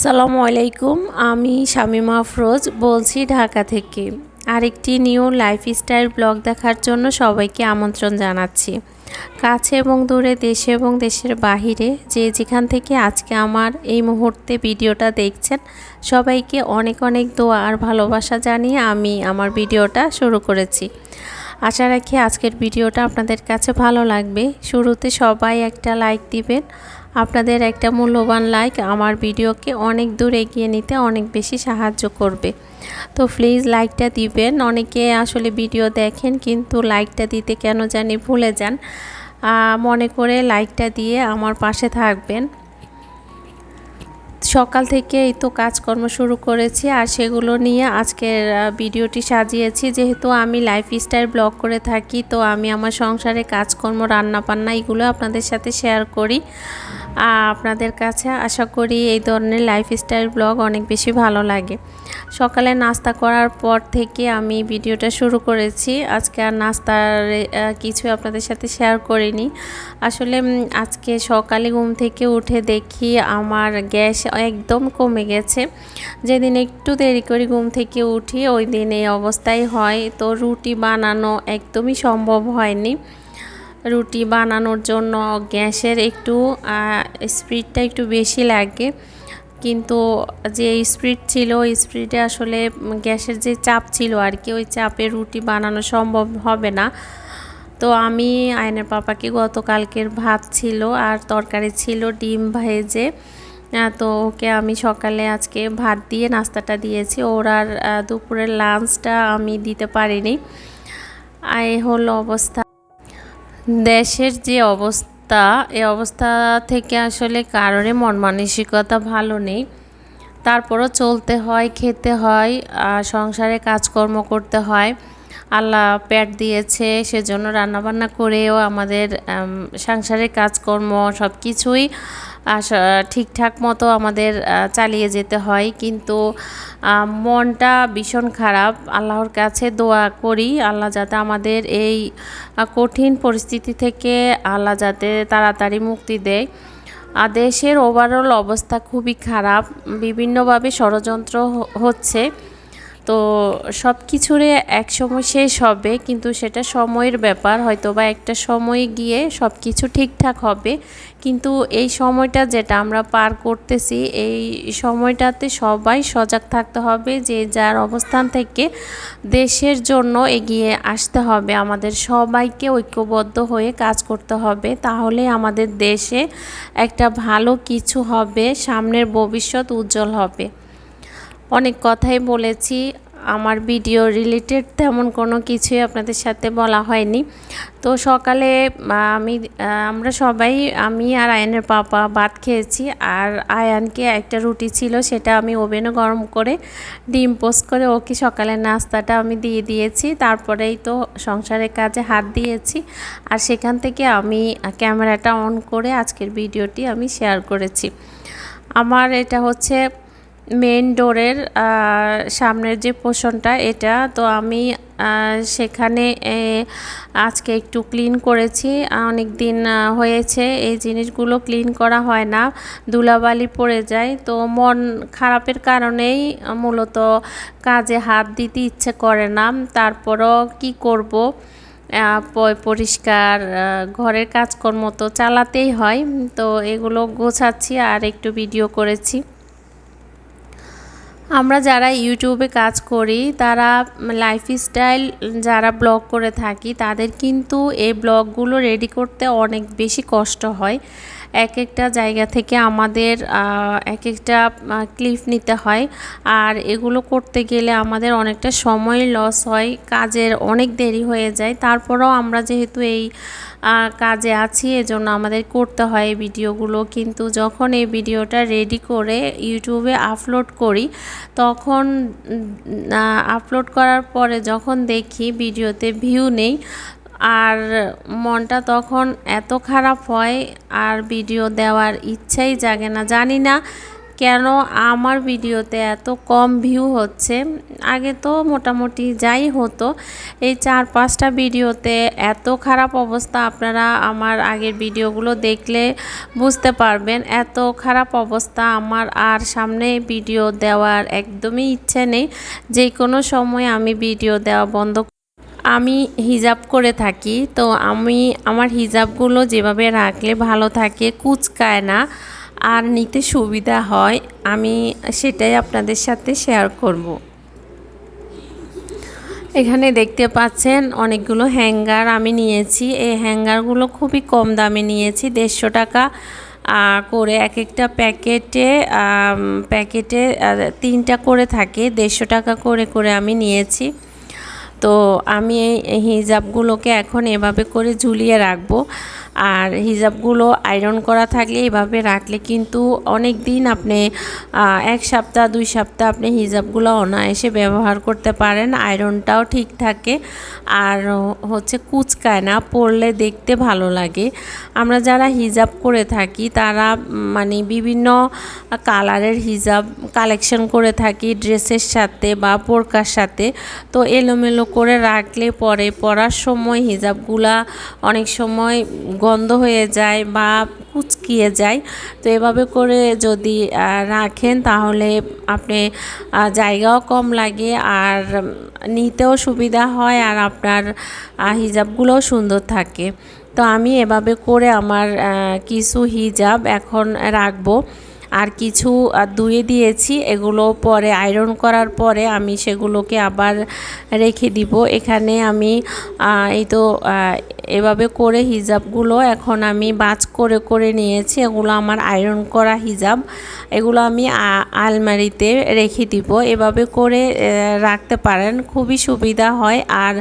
আসসালামু আলাইকুম, আমি শামিমা আফরোজ বলছি ঢাকা থেকে। আরেকটি নিউ লাইফস্টাইল ব্লগ দেখার জন্য সবাইকে আমন্ত্রণ জানাচ্ছি। কাছে এবং দূরে, দেশে এবং দেশের বাহিরে যে যেখান থেকে আজকে আমার এই মুহূর্তে ভিডিওটা দেখছেন, সবাইকে অনেক অনেক দোয়া আর ভালোবাসা জানিয়ে আমি আমার ভিডিওটা শুরু করেছি। আশা রাখি আজকের ভিডিওটা আপনাদের কাছে ভালো লাগবে। শুরুতে সবাই একটা লাইক দিবেন আপনাদের একটা মূল্যবান লাইক আমার ভিডিওকে অনেক দূর এগিয়ে নিতে অনেক বেশি সাহায্য করবে। তো প্লিজ লাইকটা দিবেন। অনেকে আসলে ভিডিও দেখেন কিন্তু লাইকটা দিতে কেন জানি ভুলে যান। মনে করে লাইকটা দিয়ে আমার পাশে থাকবেন। সকাল থেকে এই তো কাজকর্ম শুরু করেছি আর সেগুলো নিয়ে আজকের ভিডিওটি সাজিয়েছি। যেহেতু আমি লাইফস্টাইল ব্লগ করে থাকি, তো আমি আমার সংসারে কাজকর্ম রান্না বান্না এগুলো আপনাদের সাথে শেয়ার করি। আপনাদের কাছে আশা করি এই ধরনের লাইফস্টাইল ব্লগ অনেক বেশি ভালো লাগে। সকালে নাস্তা করার পর থেকে আমি ভিডিওটা শুরু করেছি। আজকে আর নাস্তার কিছু আপনাদের সাথে শেয়ার করিনি। আসলে আজকে সকালে ঘুম থেকে উঠে দেখি আমার গ্যাস একদম কমে গেছে। যেদিন একটু দেরি করে ঘুম থেকে উঠি, ওই দিন এই অবস্থায় হয়। তো রুটি বানানো একদমই সম্ভব হয়নি। রুটি বানানোর জন্য গ্যাসের একটু স্পিডটা একটু বেশি লাগে। কিন্তু যে স্পিড ছিল, স্পিডে আসলে গ্যাসের যে চাপ ছিল আর কি, ওই চাপে রুটি বানানো সম্ভব হবে না। তো আমি আয়নের পাপাকে গতকালকের ভাত ছিল আর তরকারি ছিল ডিম ভেজে। তো ওকে আমি সকালে আজকে ভাত দিয়ে নাস্তাটা দিয়েছি। ওর আর দুপুরের লাঞ্চটা আমি দিতে পারিনি। এই হলো অবস্থা। দেশের যে অবস্থা, এ অবস্থা থেকে আসলে কারণে মন মানসিকতা ভালো নেই। তারপরও চলতে হয়, খেতে হয় সংসারে কাজকর্ম করতে হয়। আল্লাহ প্যাট দিয়েছে, সেজন্য রান্নাবান্না করেও আমাদের সাংসারিক কাজকর্ম সব কিছুই ঠিকঠাক মতো আমাদের চালিয়ে যেতে হয়। কিন্তু মনটা ভীষণ খারাপ। আল্লাহর কাছে দোয়া করি, আল্লাহ যাতে আমাদের এই কঠিন পরিস্থিতি থেকে আল্লাহ যাতে তাড়াতাড়ি মুক্তি দেয়। দেশের ওভারঅল অবস্থা খুবই খারাপ। বিভিন্নভাবে ষড়যন্ত্র হচ্ছে। তো সব কিছুরে এক সময় শেষ হবে, কিন্তু সেটা সময়ের ব্যাপার হয়তো বা একটা সময় গিয়ে সব কিছু ঠিকঠাক হবে। কিন্তু এই সময়টা যেটা আমরা পার করতেছি, এই সময়টাতে সবাই সজাগ থাকতে হবে যে যার অবস্থান থেকে দেশের জন্য এগিয়ে আসতে হবে। আমাদের সবাইকে ঐক্যবদ্ধ হয়ে কাজ করতে হবে। তাহলে আমাদের দেশে একটা ভালো কিছু হবে, সামনের ভবিষ্যৎ উজ্জ্বল হবে। অনেক কথাই বলেছি। আমার ভিডিও রিলেটেড তেমন কোনো কিছুই আপনাদের সাথে বলা হয়নি। তো সকালে আমি আমরা সবাই, আমি আর আয়নের পাপা ভাত খেয়েছি। আর আয়ানকে একটা রুটি ছিল, সেটা আমি ওভেনে গরম করে ডিম পোস্ট করে ওকে সকালে নাস্তাটা আমি দিয়ে দিয়েছি। তারপরেই তো সংসারের কাজে হাত দিয়েছি। আর সেখান থেকে আমি ক্যামেরাটা অন করে আজকের ভিডিওটি আমি শেয়ার করেছি। আমার এটা হচ্ছে মেন ডোরের সামনের যে পোষণটা এটা তো আমি সেখানে আজকে একটু ক্লিন করেছি। অনেক দিন হয়েছে, এই জিনিসগুলো ক্লিন করা হয় না। ধুলাবালি পড়ে যায়, তো মন খারাপের কারণেই মূলত কাজে হাত দিতে ইচ্ছে করে না। তারপরও কি করব? পরিষ্কার ঘরের কাজকর্ম তো চালাতেই হয়, তো এগুলো গোছাচ্ছি আর একটু ভিডিও করেছি। আমরা যারা ইউটিউবে কাজ করি, তারা লাইফস্টাইল যারা ব্লগ করে থাকি, তাদের কিন্তু এই ব্লগগুলো রেডি করতে অনেক বেশি কষ্ট হয়। এক একটা জায়গা থেকে আমাদের এক একটা ক্লিপ নিতে হয়। আর এগুলো করতে গেলে আমাদের অনেকটা সময় লস হয়, কাজের অনেক দেরি হয়ে যায়। তারপরেও আমরা যেহেতু এই কাজে আছি, এজন্য আমাদের করতে হয় এই ভিডিওগুলো। কিন্তু যখন এই ভিডিওটা রেডি করে ইউটিউবে আপলোড করি, তখন আপলোড করার পরে যখন দেখি ভিডিওতে ভিউ নেই আর মনটা তখন এত খারাপ হয় আর ভিডিও দেওয়ার ইচ্ছাই জাগে না। জানি না কেন আমার ভিডিওতে এত কম ভিউ হচ্ছে। আগে তো মোটামুটি যাই হতো, এই চার পাঁচটা ভিডিওতে এত খারাপ অবস্থা আপনারা আমার আগের ভিডিওগুলো দেখলে বুঝতে পারবেন, এত খারাপ অবস্থা আমার আর সামনে ভিডিও দেওয়ার একদমই ইচ্ছে নেই। যে কোনো সময় আমি ভিডিও দেওয়া বন্ধ আমি হিজাব করে থাকি, তো আমি আমার হিজাবগুলো যেভাবে রাখলে ভালো থাকে, কুচকায় না আর নিতে সুবিধা হয়, আমি সেটাই আপনাদের সাথে শেয়ার করব। এখানে দেখতে পাচ্ছেন অনেকগুলো হ্যাঙ্গার আমি নিয়েছি, এই হ্যাঙ্গারগুলো খুবই কম দামে নিয়েছি, দেড়শো টাকা করে এক একটা প্যাকেটে প্যাকেটে তিনটা করে থাকে, দেড়শো টাকা করে করে আমি নিয়েছি তো আমি এই হিজাবগুলোকে এখন এভাবে করে ঝুলিয়ে রাখব। আর হিজাবগুলো আয়রন করা থাকলে এভাবে রাখলে কিন্তু অনেক দিন আপনি এক সপ্তাহ, দুই সপ্তাহ আপনি হিজাবগুলো অনায়াসে ব্যবহার করতে পারেন। আয়রনটাও ঠিক থাকে। আর হচ্ছে কুচকায় না, পরলে দেখতে ভালো লাগে। আমরা যারা হিজাব করে থাকি, তারা মানে বিভিন্ন কালারের হিজাব কালেকশন করে থাকি, ড্রেসের সাথে বা পোরকার সাথে। তো এলোমেলো করে রাখলে পরে পরার সময় হিজাবগুলা অনেক সময় গন্ধ হয়ে যায় বা কুচকিয়ে যায়, তো এভাবে করে যদি রাখেন তাহলে আপনি জায়গাও কম লাগে আর নিতেও সুবিধা হয় আর আপনার হিজাবগুলোও সুন্দর থাকে। তো আমি এভাবে করে আমার কিছু হিজাব এখন রাখব। আর কিছু ধুয়ে দিয়েছি। এগুলো পরে আয়রন করার পরে আমি সেগুলোকে আবার রেখে দিব। এখানে আমি এই তো এভাবে করে হিজাবগুলো এখন আমি বাজ করে করে নিয়েছি। এগুলো আমার আয়রন করা হিজাব। এগুলো আমি আলমারিতে রেখে দিব। এভাবে করে রাখতে পারেন। খুবই সুবিধা হয় আর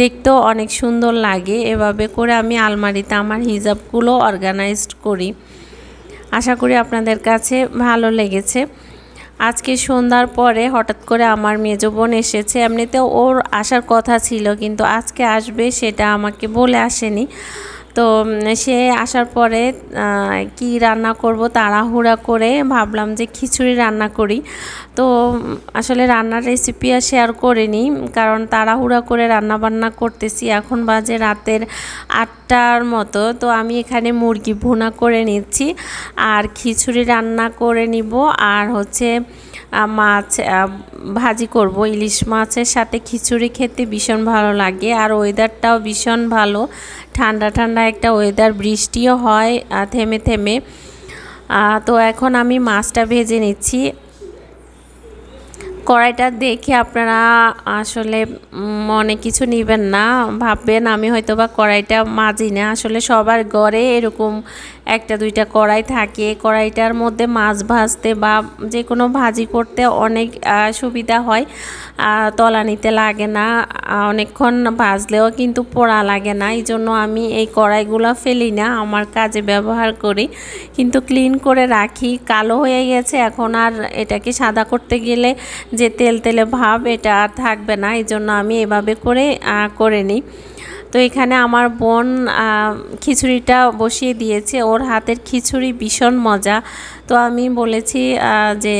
দেখতেও অনেক সুন্দর লাগে। এভাবে করে আমি আলমারিতে আমার হিজাবগুলো অর্গানাইজড করি। আশা করি আপনাদের কাছে ভালো লেগেছে। আজকে সন্ধ্যার পরে হঠাৎ করে আমার মেজ বোন এসেছে। এমনিতে ওর আসার কথা ছিল, কিন্তু আজকে আসবে সেটা আমাকে বলে আসেনি। তো সে আসার পরে কি রান্না করব তাড়াহুড়া করে ভাবলাম যে খিচুড়ি রান্না করি। তো আসলে রান্নার রেসিপি আর শেয়ার করিনি, কারণ তাড়াহুড়া করে রান্না বান্না করতেছি এখন বাজে রাতের আটটার মতো। তো আমি এখানে মুরগি ভুনা করে নিচ্ছি, আর খিচুড়ি রান্না করে নিব, আর হচ্ছে মাছ ভাজি করব। ইলিশ মাছের সাথে খিচুড়ি খেতে ভীষণ ভালো লাগে। আর ওয়েদারটাও ভীষণ ভালো। ঠান্ডা ঠান্ডা একটা ওয়েদার, বৃষ্টিও হয় থেমে থেমে। তো এখন আমি মাছটা ভেজে নিচ্ছি। কড়াইটা দেখে আপনারা আসলে মনে কিছু নেবেন না, ভাববেন আমি হয়তো বা কড়াইটা মাজি না। আসলে সবার ঘরে এরকম একটা দুইটা কড়াই থাকে। কড়াইটার মধ্যে মাছ ভাজতে বা যে কোনো ভাজি করতে অনেক সুবিধা হয়। তলা নিতে লাগে না। অনেকক্ষণ ভাজলেও কিন্তু পোড়া লাগে না। এই জন্য আমি এই কড়াইগুলো ফেলি না, আমার কাজে ব্যবহার করি। কিন্তু ক্লিন করে রাখি। কালো হয়ে গেছে, এখন আর এটাকে সাদা করতে গেলে যে তেল তেলে ভাব, এটা আর থাকবে না। এই জন্য আমি এভাবে করে করে নিই। তো এখানে আমার বোন খিচুড়িটা বসিয়ে দিয়েছে। ওর হাতের খিচুড়ি ভীষণ মজা। তো আমি বলেছি যে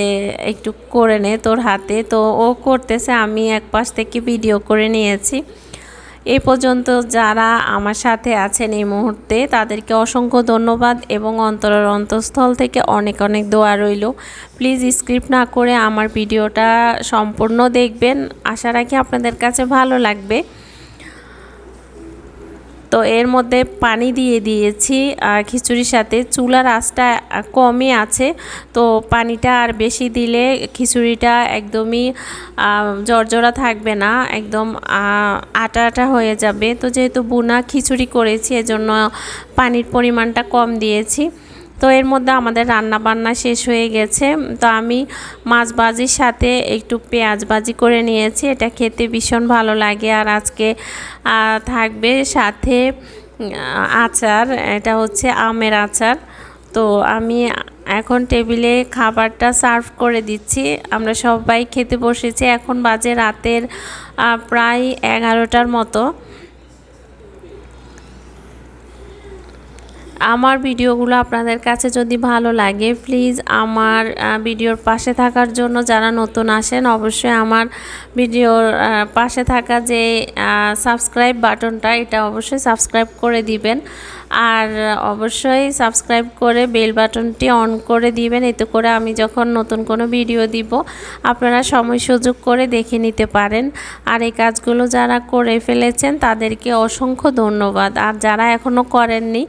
একটু করে নে তোর হাতে। তো ও করতেছে, আমি এক পাশ থেকে ভিডিও করে নিয়েছি। এ পর্যন্ত যারা আমার সাথে আছেন এই মুহূর্তে, তাদেরকে অসংখ্য ধন্যবাদ এবং অন্তরের অন্তঃস্থল থেকে অনেক অনেক দোয়া রইল। প্লিজ স্ক্রিপ্ট না করে আমার ভিডিওটা সম্পূর্ণ দেখবেন। আশা রাখি আপনাদের কাছে ভালো লাগবে। তো এর মধ্যে পানি দিয়ে দিয়েছি আর খিচুড়ির সাথে চুলার আঁচটা কমই আছে। তো পানিটা আর বেশি দিলে খিচুড়িটা একদমই জর্জরা থাকবে না, একদম আটা আটা হয়ে যাবে। তো যেহেতু বুনা খিচুড়ি করেছি, এজন্য পানির পরিমাণটা কম দিয়েছি। তো এর মধ্যে আমাদের রান্না বান্না শেষ হয়ে গেছে। তো আমি মাছ বাজির সাথে একটু পেঁয়াজ বাজি করে নিয়েছি। এটা খেতে ভীষণ ভালো লাগে আর আজকে থাকবে সাথে আচার। এটা হচ্ছে আমের আচার। তো আমি এখন টেবিলে খাবারটা সার্ভ করে দিচ্ছি। আমরা সবাই খেতে বসেছি। এখন বাজে রাতের প্রায় এগারোটার মতো। আমার ভিডিওগুলো আপনাদের কাছে যদি ভালো লাগে প্লিজ আমার ভিডিওর পাশে থাকার জন্য যারা নতুন আসেন, অবশ্যই আমার ভিডিওর পাশে থাকা যে সাবস্ক্রাইব বাটনটা এটা অবশ্যই সাবস্ক্রাইব করে দিবেন। আর অবশ্যই সাবস্ক্রাইব করে বেল বাটনটি অন করে দিবেন। এতে করে আমি যখন নতুন কোনো ভিডিও দিব, আপনারা সময় সুযোগ করে দেখে নিতে পারেন। আর এই কাজগুলো যারা করে ফেলেছেন, তাদেরকে অসংখ্য ধন্যবাদ। আর যারা এখনও করেননি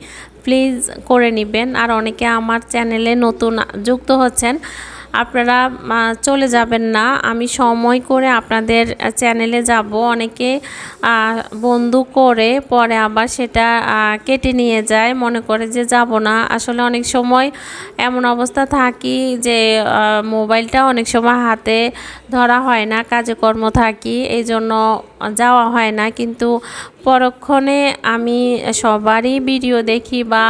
প্লিজ করে নেবেন। আর অনেকে আমার চ্যানেলে নতুন যুক্ত হচ্ছেন আপনারা চলে যাবেন না। আমি সময় করে আপনাদের চ্যানেলে যাব। অনেকে বন্ধু করে পরে আবার সেটা কেটে নিয়ে যায়। মনে করে যে যাব না। আসলে অনেক সময় এমন অবস্থা থাকি যে মোবাইলটা অনেক সময় হাতে ধরা হয় না, কাজে কর্ম থাকি এই জন্য যাওয়া হয় না। কিন্তু পরক্ষণে আমি সবারই ভিডিও দেখি বা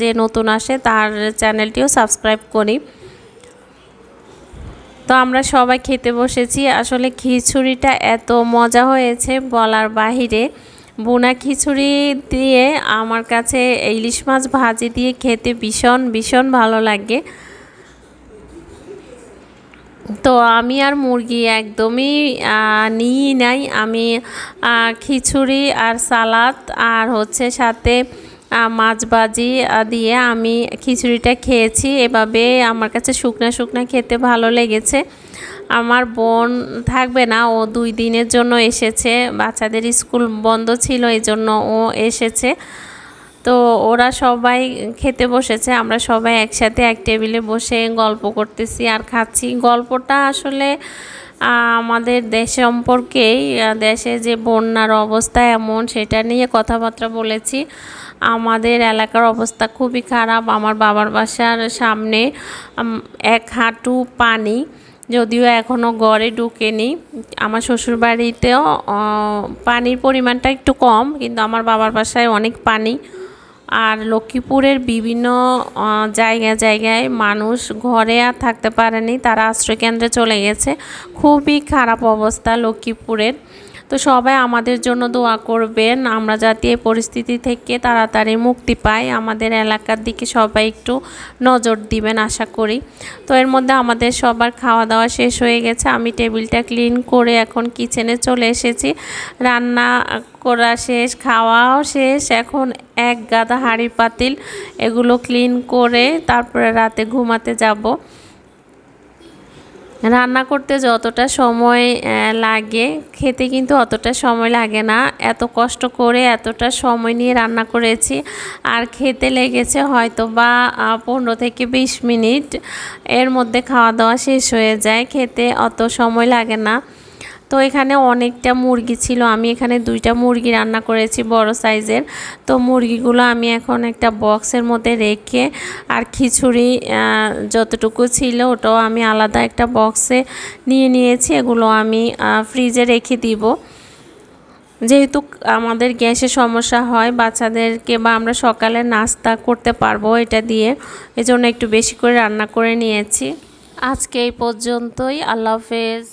যে নতুন আসে তার চ্যানেলটিও সাবস্ক্রাইব করি। তো আমরা সবাই খেতে বসেছি। আসলে খিচুড়িটা এত মজা হয়েছে বলার বাহিরে। বোনা খিচুড়ি দিয়ে আমার কাছে ইলিশ মাছ ভাজি দিয়ে খেতে ভীষণ ভীষণ ভালো লাগে। তো আমি আর মুরগি একদমই নিই নাই। আমি খিচুড়ি আর সালাদ আর হচ্ছে সাথে মাছ ভাজি দিয়ে আমি খিচুড়িটা খেয়েছি। এভাবে আমার কাছে শুকনা শুকনা খেতে ভালো লেগেছে। আমার বোন থাকবে না, ও দুই দিনের জন্য এসেছে। বাচ্চাদের স্কুল বন্ধ ছিল এই জন্য ও এসেছে। তো ওরা সবাই খেতে বসেছে, আমরা সবাই একসাথে এক টেবিলে বসে গল্প করতেছি আর খাচ্ছি। গল্পটা আসলে আমাদের দেশ সম্পর্কেই দেশে যে বন্যার অবস্থা এমন, সেটা নিয়ে কথাবার্তা বলেছি। আমাদের এলাকার অবস্থা খুবই খারাপ। আমার বাবার বাসার সামনে এক হাঁটু পানি যদিও এখনও গড়ে ঢুকেনি। আমার শ্বশুর বাড়িতেও পানির পরিমাণটা একটু কম কিন্তু আমার বাবার বাসায় অনেক পানি। আর লক্ষ্মীপুরের বিভিন্ন আহ, জায়গায় জায়গায় মানুষ ঘরে আর থাকতে পারেনি তারা আশ্রয়কেন্দ্রে চলে গেছে। খুবই খারাপ অবস্থা লক্ষ্মীপুরের। তো সবাই আমাদের জন্য দোয়া করবেন। আমরা যাতে এই পরিস্থিতি থেকে তাড়াতাড়ি মুক্তি পাই, আমাদের এলাকার দিকে সবাই একটু নজর দিবেন আশা করি। তো এর মধ্যে আমাদের সবার খাওয়া দাওয়া শেষ হয়ে গেছে। আমি টেবিলটা ক্লিন করে এখন কিচেনে চলে এসেছি। রান্না করা শেষ, খাওয়াও শেষ। এখন এক গাদা হাঁড়ি পাতিল এগুলো ক্লিন করে তারপরে রাতে ঘুমাতে যাব। রান্না করতে যতটা সময় লাগে, খেতে কিন্তু অতটা সময় লাগে না। এত কষ্ট করে এতটা সময় নিয়ে রান্না করেছি, আর খেতে লেগেছে হয়তো বা পনেরো থেকে বিশ মিনিট। এর মধ্যে খাওয়া দাওয়া শেষ হয়ে যায়, খেতে অত সময় লাগে না। তো এখানে অনেকটা মুরগি ছিল। আমি এখানে দুইটা মুরগি রান্না করেছি বড় সাইজের। তো মুরগিগুলো আমি এখন একটা বক্সের মধ্যে রেখে আর খিচুড়ি যতটুকু ছিল ওটাও আমি আলাদা একটা বক্সে নিয়ে নিয়েছি। এগুলো আমি ফ্রিজে রেখে দিব। যেহেতু আমাদের গ্যাসের সমস্যা হয়, বাচ্চাদেরকে বা আমরা সকালে নাস্তা করতে পারব এটা দিয়ে। এজন্য একটু বেশি করে রান্না করে নিয়েছি। আজকে এই পর্যন্তই। আল্লাহ হাফেজ।